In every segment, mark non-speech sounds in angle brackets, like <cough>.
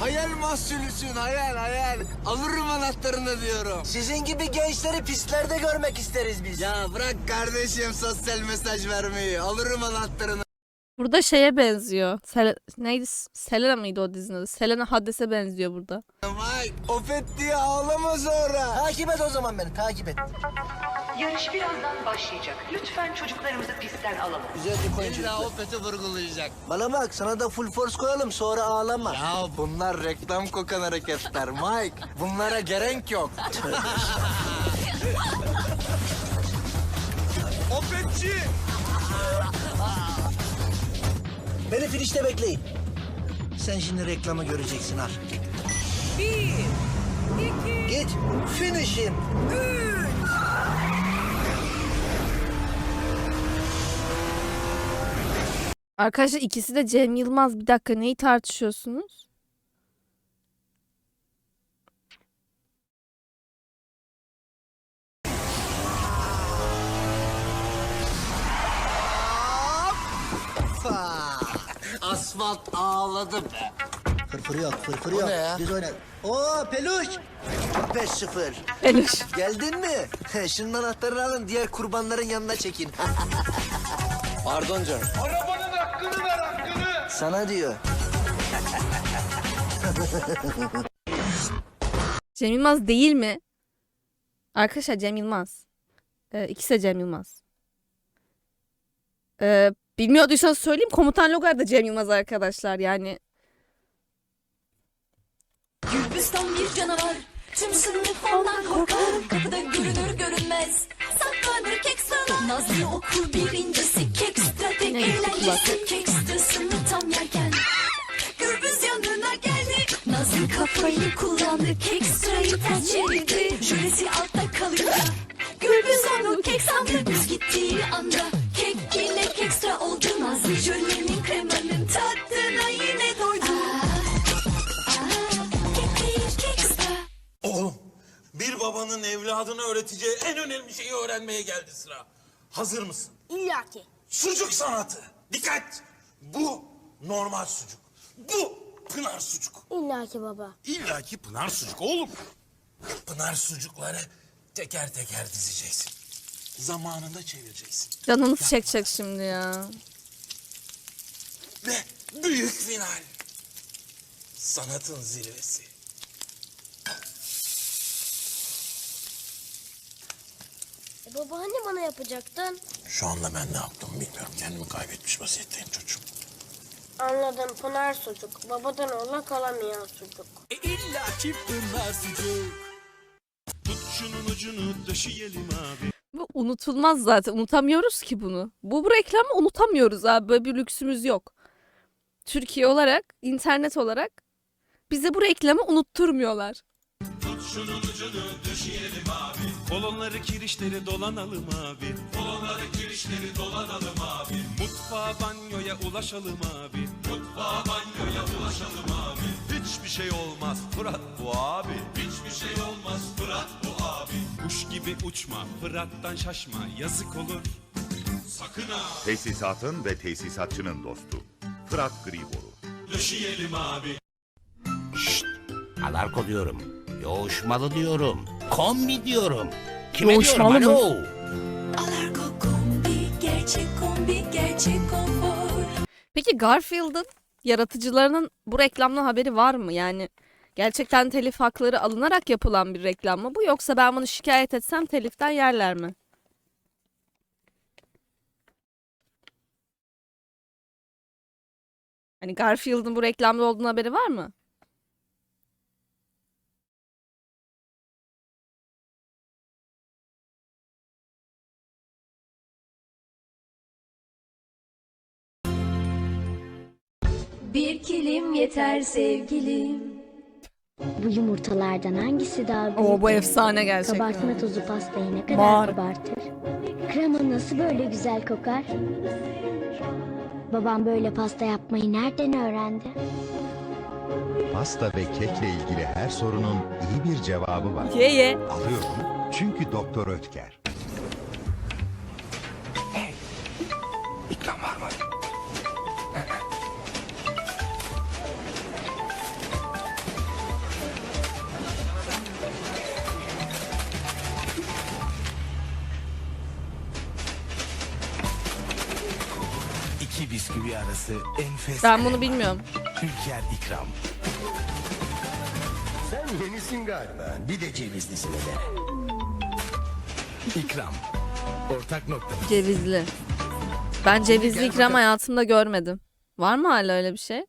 Hayal mahsulüsün hayal hayal. Alırım anahtarını diyorum. Sizin gibi gençleri pistlerde görmek isteriz biz. Ya bırak kardeşim sosyal mesaj vermeyi. Alırım anahtarını. Burada şeye benziyor. Sel neydi? Selena mıydı o dizinin adı? Selena Hades'e benziyor burada. Mike, ofet diye ağlama sonra. Takip et o zaman beni takip et. Yarış birazdan başlayacak. Lütfen çocuklarımızı pistten alalım. Güzel bir koyun İlla çocuklar. ofeti vurgulayacak. Bana bak sana da full force koyalım sonra ağlama. Ya bunlar reklam kokan hareketler Mike. Bunlara gerek yok. <laughs> Ofetçi! Beni finişte bekleyin. Sen şimdi reklamı göreceksin al. Bir, iki... Git, finish'im. Arkadaşlar ikisi de Cem Yılmaz. Bir dakika neyi tartışıyorsunuz? Fa! Asfalt ağladı be. Fırfırı yok, fırfırı yok. ya? Biz oynar. Oo peluş. 5-0. Peluş. <laughs> Geldin mi? Şunun anahtarını alın diğer kurbanların yanına çekin. <laughs> Pardon canım. Sana diyor. Cem Yılmaz değil mi? Arkadaşlar Cem Yılmaz. Ee, ikisi de Cem Yılmaz. Ee, bilmiyorduysanız söyleyeyim. Komutan Logar da Cem Yılmaz arkadaşlar. Yani Gürbüstan bir canavar Tüm sınıf ondan korkar Kapıda görünür görünmez Saklanır kek sıralar Nazlı okul birincisi Kekstra tek Ne gitti kulak? Nazlı kafayı kullandı. Kekstrayı ters çevirdi. Jüresi altta kalınca Gürbüz onu kek sandı. Düz gittiği anda Kek yine kekstra oldu. Nazlı jölenin kremanın tadına yine doydu. Kek değil kekstra Oğlum, bir babanın evladına öğreteceği en önemli şeyi öğrenmeye geldi sıra. Hazır mısın? İllaki. Sucuk sanatı. Dikkat! Bu normal sucuk. Bu pınar sucuk. İllaki baba. İlla ki pınar sucuk oğlum. Pınar sucukları teker teker dizeceksin. Zamanında çevireceksin. canınız çekecek şimdi ya. Ve büyük final. Sanatın zirvesi. E baba hani bana yapacaktın? Şu anda ben ne yaptım bilmiyorum. Kendimi kaybetmiş vaziyetteyim çocuğum. Anladım Pınar sucuk. Babadan oğla kalamayan sucuk. Tut şunun ucunu döşeyelim abi. Bu unutulmaz zaten. Unutamıyoruz ki bunu. Bu, bu reklamı unutamıyoruz abi. Böyle bir lüksümüz yok. Türkiye olarak, internet olarak bize bu reklamı unutturmuyorlar. Şunun ucunu döşeyelim abi. Kolonları kirişleri dolanalım abi. Kolonları kirişleri dolanalım abi. Mutfağa banyoya ulaşalım abi. Mutfağa banyoya ulaşalım abi. Hiçbir şey olmaz Fırat bu abi. Hiçbir şey olmaz Fırat bu abi. Kuş gibi uçma Fırat'tan şaşma yazık olur. Sakın ha Tesisatın ve tesisatçının dostu. Fırat Griboru. döşeyelim abi. Alarko diyorum. Yoğuşmalı diyorum. Kombi diyorum. Kime Yoğuşmalı diyorum? Alo. Alarko kombi, gerçek kombi, gerçek konfor. Peki Garfield'ın yaratıcılarının bu reklamdan haberi var mı? Yani gerçekten telif hakları alınarak yapılan bir reklam mı bu yoksa ben bunu şikayet etsem teliften yerler mi? Hani Garfield'ın bu reklamda olduğunu haberi var mı? Bir kilim yeter sevgilim. Bu yumurtalardan hangisi daha büyük? Oo bu efsane gerçekten. Kabartma tozu pastayı ne kadar Var. kabartır? Krema nasıl böyle güzel kokar? Babam böyle pasta yapmayı nereden öğrendi? Pasta ve kekle ilgili her sorunun iyi bir cevabı var. Ye ye. Alıyorum çünkü Doktor Ötker. Burası enfes. Ben bunu bilmiyorum. Ülker ikram. Sen yenisin galiba. Bir de cevizlisini de. İkram. Ortak noktamız. Cevizli. Ben cevizli ikram hayatımda görmedim. Var mı hala öyle bir şey?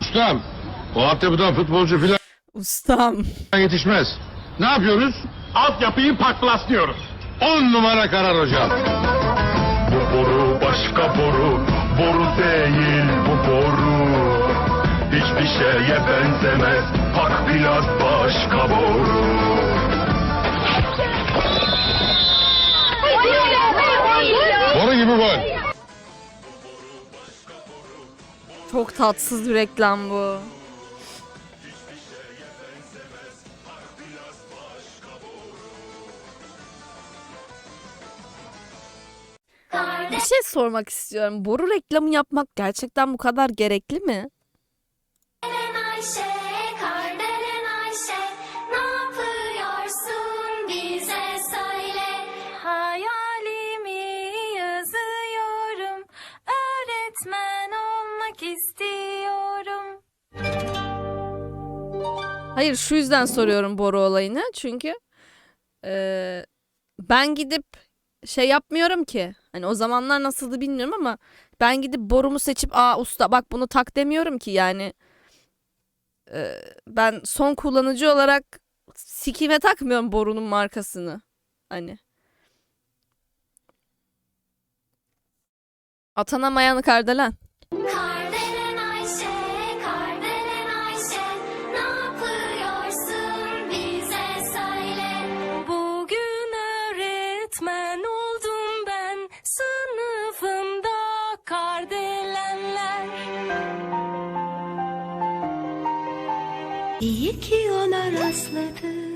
Ustam, o altyapıdan futbolcu filan Ustam. yetişmez. Ne yapıyoruz? Altyapıyı paklaslıyoruz. On numara karar hocam. Bu boru başka boru, boru değil bu boru. Hiçbir şeye benzemez, Pak biraz başka boru. Boru gibi gol. Çok tatsız bir reklam bu. Bir şey sormak istiyorum. Boru reklamı yapmak gerçekten bu kadar gerekli mi? Hayır şu yüzden soruyorum boru olayını. Çünkü eee, ben gidip şey yapmıyorum ki. Hani o zamanlar nasıldı bilmiyorum ama ben gidip borumu seçip aa usta bak bunu tak demiyorum ki yani. Eee, ben son kullanıcı olarak sikime takmıyorum borunun markasını. Hani. Atanamayan kardelen. Kardelen rastladım.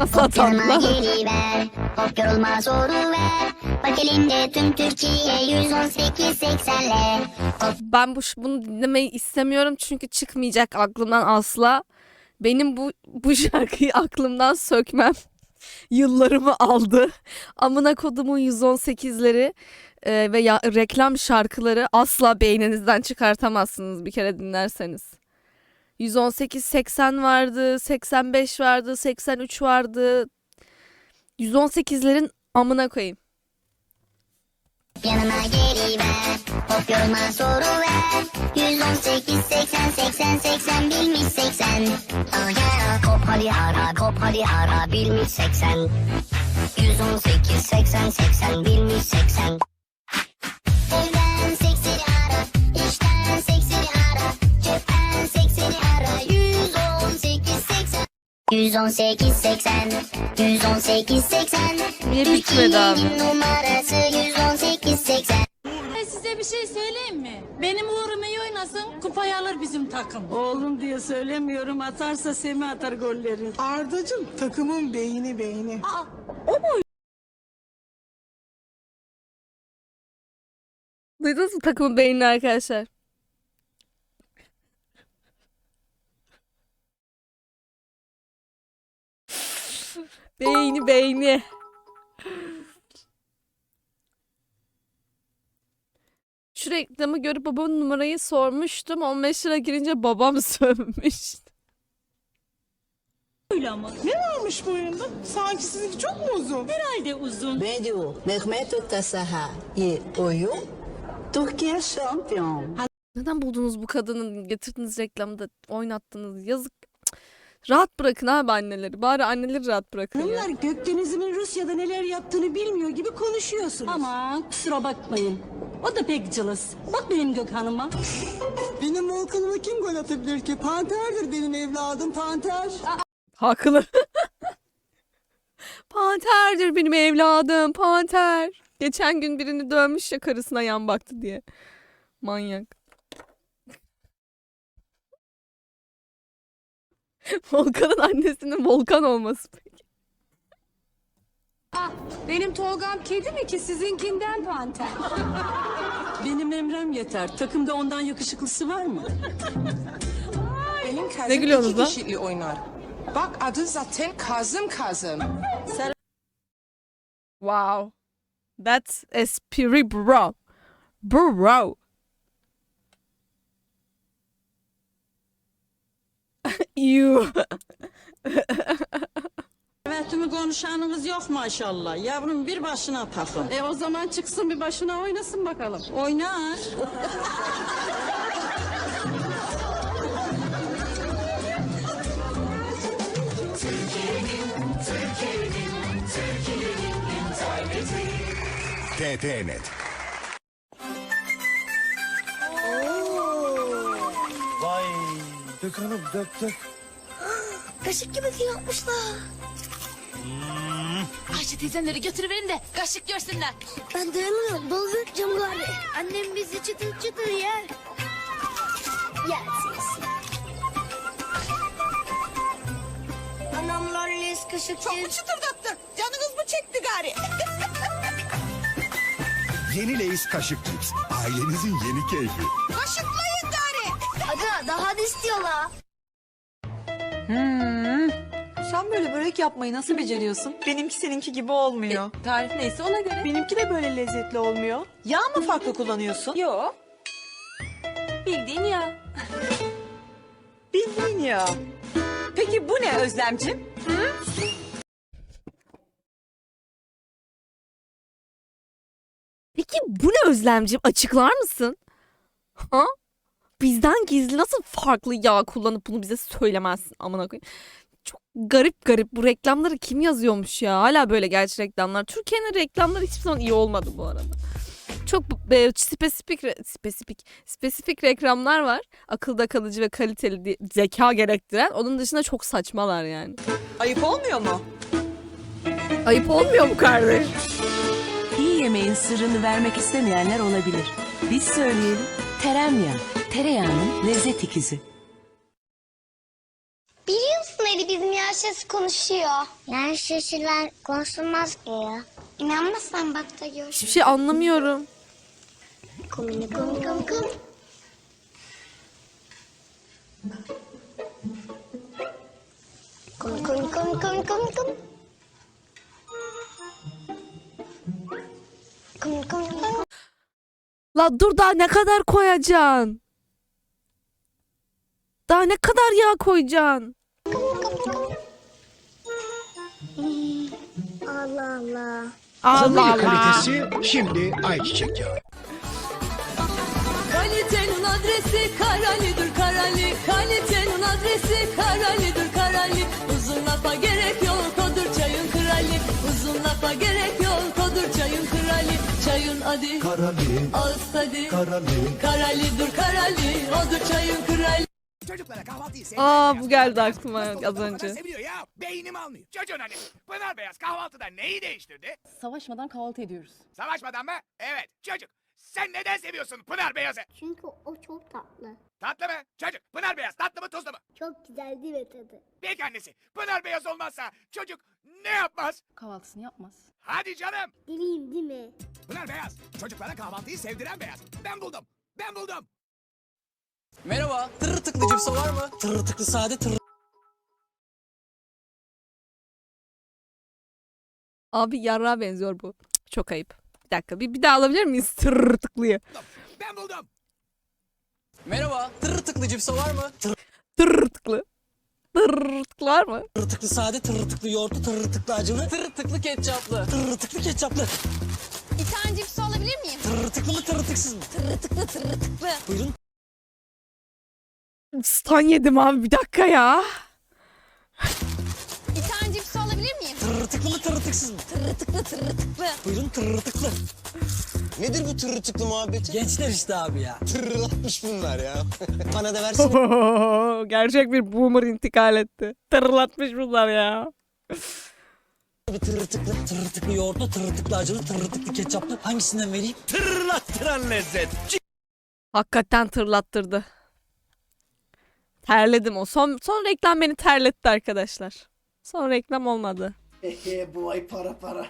Nasıl atandılar? geliver, hop yorulma soru ver. Bak elinde tüm Türkiye 118 80'le. Ben bu bunu dinlemeyi istemiyorum çünkü çıkmayacak aklımdan asla. Benim bu bu şarkıyı <laughs> aklımdan sökmem <laughs> yıllarımı aldı. Amına kodumun 118'leri e, ve ya, reklam şarkıları asla beyninizden çıkartamazsınız bir kere dinlerseniz. 118 80 vardı, 85 vardı, 83 vardı. 118'lerin amına koyayım. Yanıma geliver, hop yorulma soru ver. 118 80 80 80 bilmiş 80. Oh yeah, kop hadi ara, kop hadi ara bilmiş 80. 118 80 80 bilmiş 80. 118 80 118 80 Niye bitmedi abi? Numarası 118 80 Size bir şey söyleyeyim mi? Benim uğrum iyi oynasın, kupayı alır bizim takım. Oğlum diye söylemiyorum, atarsa Semih atar golleri. Ardacığım takımın beyni beyni. Duydunuz mu takımın beynini arkadaşlar? Beyni beyni. Şu reklamı görüp babamın numarayı sormuştum. 15 lira girince babam <laughs> sövmüş. Öyle ama. Ne varmış bu oyunda? Sanki sizinki çok mu uzun? Herhalde uzun. Bedu, Mehmet Tasaha, iyi oyun. Türkiye şampiyon. Neden buldunuz bu kadını getirdiniz reklamda oynattınız yazık. Rahat bırakın abi anneleri. Bari anneleri rahat bırakın ya. Bunlar Gökdeniz'imin Rusya'da neler yaptığını bilmiyor gibi konuşuyorsunuz. Aman kusura bakmayın. O da pek cılız. Bak benim Gökhan'ıma. Benim Volkan'ıma kim gol atabilir ki? Panter'dir benim evladım, Panter. Haklı. Panterdir benim evladım. Panter. Geçen gün birini dövmüş ya karısına yan baktı diye. Manyak. <laughs> Volkan'ın annesinin Volkan olması. Benim Tolga'm kedi mi ki sizinkinden panter? <laughs> Benim Emrem yeter. Takımda ondan yakışıklısı var mı? Benim Ne gülüyorsunuz iki lan? kişiyle oynar. Bak adı zaten Kazım Kazım. Wow. That's esprit bro. Bro. You. Evet konuşanınız yok maşallah. Yavrum bir başına takın. E o zaman çıksın bir başına oynasın bakalım. Oynar. TTNet. Dök hanım dök dök. Kaşık gibi yapmışlar. Ayşe teyzenleri götürüverin de kaşık görsünler. Ben dayanamıyorum. Dolu dökeceğim gari. Annem bizi çıtır çıtır yer. Yersiz. Anamlar les kaşık Çok mu çıtırdattı? Canınız mı çekti gari? Yeni Lay's kaşık cips. Ailenizin yeni keyfi. Kaşıklayın daha da istiyorlar. Sen böyle börek yapmayı nasıl beceriyorsun? Benimki seninki gibi olmuyor. tarif neyse ona göre. Benimki de böyle lezzetli olmuyor. Yağ mı farklı kullanıyorsun? Yok. Bildiğin yağ. Bildiğin yağ. Peki bu ne Özlemcim? Hı? Peki bu ne Özlemciğim? Açıklar mısın? Ha? Bizden gizli nasıl farklı yağ kullanıp bunu bize söylemezsin amına koyayım. Çok garip garip bu reklamları kim yazıyormuş ya? Hala böyle gerçi reklamlar. Türkiye'nin reklamları hiçbir zaman iyi olmadı bu arada. Çok e, spesifik spesifik spesifik reklamlar var. Akılda kalıcı ve kaliteli zeka gerektiren. Onun dışında çok saçmalar yani. Ayıp olmuyor mu? Ayıp olmuyor mu kardeş? İyi yemeğin sırrını vermek istemeyenler olabilir. Biz söyleyelim. Teremyağı, tereyağının lezzet ikizi. Biliyor musun Ali bizim yaşası konuşuyor. Yaşasılar konuşulmaz ki ya. İnanmazsan bak da gör. Hiçbir şey anlamıyorum. Komini komi komi komi. Komi komi komi komi komi komi. Komi komi komi. La dur daha ne kadar koyacaksın? Daha ne kadar yağ koyacaksın? Allah Allah. Allah Allah. kalitesi şimdi ayçiçek yağı. Kalitenin adresi Karali'dir Karali. Kalitenin adresi Karali'dir Karali. Uzun lafa gerek yok odur çayın krali. Uzun lafa gerek yok odur çayın krali. Çayın adı Karali. ağız tadı. Karali. Karali'dir Karali. Odur çayın krali. Çocuklara kahvaltıyı Aa bu geldi aklıma az önce. seviyor ya. Beynim almıyor. Çocuğun hani Pınar Beyaz kahvaltıda neyi değiştirdi? Savaşmadan kahvaltı ediyoruz. Savaşmadan mı? Evet çocuk. Sen neden seviyorsun Pınar Beyaz'ı? Çünkü o çok tatlı. Tatlı mı? Çocuk Pınar Beyaz tatlı mı tuzlu mu? Çok güzel değil mi tadı? Peki annesi Pınar Beyaz olmazsa çocuk ne yapmaz? Kahvaltısını yapmaz. Hadi canım. Dileyim değil mi? Pınar Beyaz. Çocuklara kahvaltıyı sevdiren beyaz. Ben buldum. Ben buldum. Merhaba. Tırır tıklı cipsi var mı? Tırır tıklı sade tırır. Abi yarrağa benziyor bu. Çok ayıp. Bir dakika bir, bir daha alabilir miyiz? <laughs> Tırtıklıyı. Ben buldum. Merhaba. Tırır tıklı cipsi var mı? Tırır Tırtıklı. Tırtıklı var mı? tıklı sade, tırır tıklı yoğurtlu, tırır tıklı acılı, tırır tıklı ketçaplı, tırır tıklı ketçaplı. Bir tane cips alabilir miyim? Tırır tıklı mı tırır tıksız mı? Tırı tıklı tırı tıklı. Buyurun. Stan yedim abi bir dakika ya. Bir tane cips alabilir miyim? Tırır tıklı mı tırır tıksız mı? Tırı tıklı tırı tıklı. Buyurun tırır tıklı. Nedir bu tırı tıklı muhabbeti? Gençler işte abi ya. Tırılatmış bunlar ya. <laughs> Bana da versene. <laughs> Gerçek bir boomer intikal etti. Tırlatmış bunlar ya. Bir tırır tıklı, tırır tıklı yoğurtlu, tırır tıklı acılı, tırır tıklı ketçaplı. Hangisinden vereyim? Tırlattıran lezzet. Hakikaten tırlattırdı. Terledim o. Son, son reklam beni terletti arkadaşlar. Son reklam olmadı. Ehe bu ay para para.